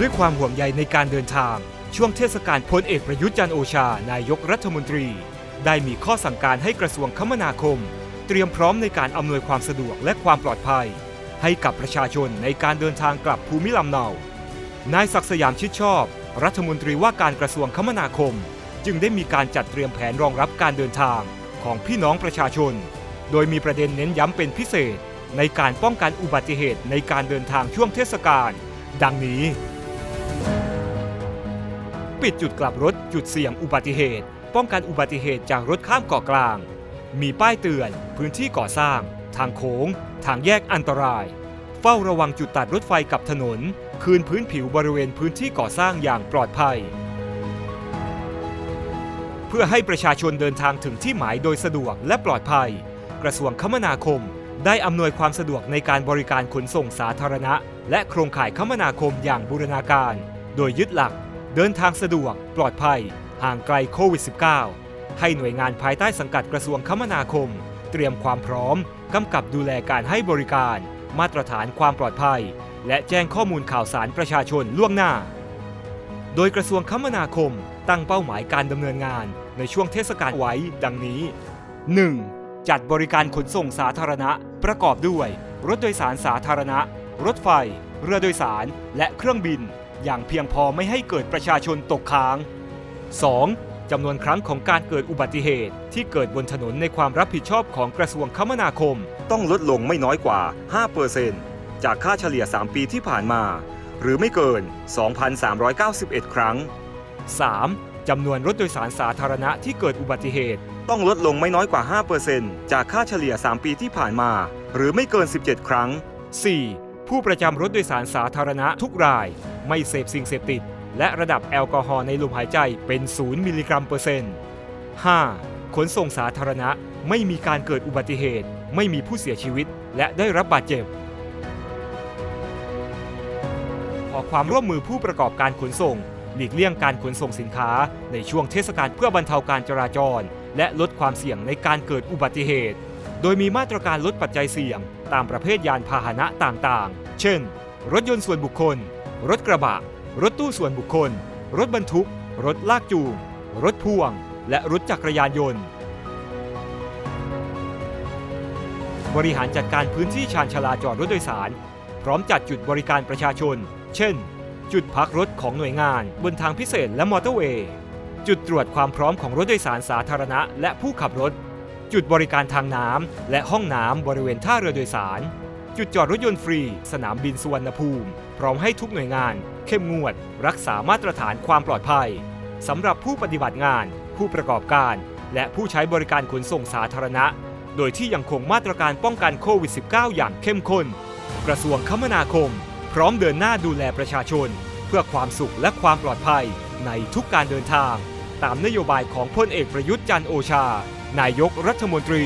ด้วยความห่วงใยในการเดินทาง ช่วงเทศกาลพลเอกประยุทธ์จันโอชา นายกรัฐมนตรี ได้มีข้อสั่งการให้กระทรวงคมนาคม เตรียมพร้อมในการอำนวยความสะดวกและความปลอดภัย ให้กับประชาชนในการเดินทางกลับภูมิลำเนานายศักสยามชิดชอบ รัฐมนตรีว่าการกระทรวงคมนาคม จึงได้มีการจัดเตรียมแผนรองรับการเดินทางของพี่น้องประชาชน โดยมีประเด็นเน้นย้ำเป็นพิเศษ ในการป้องกันอุบัติเหตุในการเดินทางช่วงเทศกาลดังนี้ ปิดจุดกลับรถจุดเสี่ยงอุบัติเหตุ ป้องกันอุบัติเหตุจากรถข้ามเกาะกลาง มีป้ายเตือน พื้นที่ก่อสร้าง ทางโค้ง ทางแยกอันตราย เฝ้าระวังจุดตัดรถไฟกับถนน คืนพื้นผิวบริเวณพื้นที่ก่อสร้างอย่างปลอดภัย เพื่อให้ประชาชนเดินทางถึงที่หมายโดยสะดวกและปลอดภัย กระทรวงคมนาคมได้อำนวยความสะดวกในการบริการขนส่งสาธารณะ และโครงข่ายคมนาคมอย่างบูรณาการ โดยยึดหลัก เดินทางสะดวก ปลอดภัย ห่างไกลโควิด -19 ให้หน่วยงานภายใต้สังกัดกระทรวงคมนาคม เตรียมความพร้อม กำกับดูแลการให้บริการ มาตรฐานความปลอดภัย และแจ้งข้อมูลข่าวสารประชาชนล่วงหน้า โดยกระทรวงคมนาคม ตั้งเป้าหมายการดำเนินงานในช่วงเทศกาลไว้ ดังนี้ 1. จัดบริการขนส่งสาธารณะ ประกอบด้วย รถโดยสารสาธารณะ รถไฟ เรือโดยสาร และเครื่องบิน อย่างเพียงพอไม่ให้เกิดประชาชนตกค้าง 2. จำนวนครั้งของการเกิดอุบัติเหตุ ที่เกิดบนถนนในความรับผิดชอบของกระทรวงคมนาคม ต้องลดลงไม่น้อยกว่า 5%จากค่าเฉลี่ย 3 ปีที่ผ่านมา หรือไม่เกิน 2,391 ครั้ง 3. จำนวนรถโดยสารสาธารณะที่เกิดอุบัติเหตุ ต้องลดลงไม่น้อยกว่า 5%จากค่าเฉลี่ย 3 ปีที่ผ่านมา หรือไม่เกิน 17 ครั้ง 4. ผู้ประจำรถโดยสารสาธารณะทุกราย ไม่เสพสิ่งเสพติด และระดับแอลกอฮอล์ในลมหายใจเป็น 0 มิลลิกรัมเปอร์เซ็นต์ 5. ขนส่งสาธารณะไม่มีการเกิดอุบัติเหตุ ไม่มีผู้เสียชีวิต และได้รับบาดเจ็บ ขอความร่วมมือผู้ประกอบการขนส่ง หลีกเลี่ยงการขนส่งสินค้า ในช่วงเทศกาลเพื่อบรรเทาการจราจร และลดความเสี่ยงในการเกิดอุบัติเหตุ โดยมีมาตรการลดปัจจัยเสี่ยง ตามประเภทยานพาหนะต่างๆ เช่น รถยนต์ส่วนบุคคล รถกระบะ รถตู้ส่วนบุคคล รถบรรทุก รถลากจูง รถพ่วง และรถจักรยานยนต์ บริหารจัดการพื้นที่ชานชาลาจอดรถโดยสาร พร้อมจัดจุดบริการประชาชน เช่น จุดพักรถของหน่วยงาน บนทางพิเศษและมอเตอร์เวย์ จุดตรวจความพร้อมของรถโดยสารสาธารณะ และผู้ขับรถ จุดบริการทางน้ำและห้องน้ำบริเวณท่าเรือโดยสาร จุดจอดรถยนต์ฟรี สนามบินสุวรรณภูมิ พร้อมให้ทุกหน่วยงาน เข้มงวด รักษามาตรฐานความปลอดภัยสำหรับผู้ปฏิบัติงาน ผู้ประกอบการ และผู้ใช้บริการขนส่งสาธารณะ โดยที่ยังคงมาตรการป้องกันโควิด -19 อย่างเข้มข้น กระทรวงคมนาคม พร้อมเดินหน้าดูแลประชาชน เพื่อความสุขและความปลอดภัยในทุกการเดินทาง ตามนโยบายของพลเอกประยุทธ์จันโอชา นายกรัฐมนตรี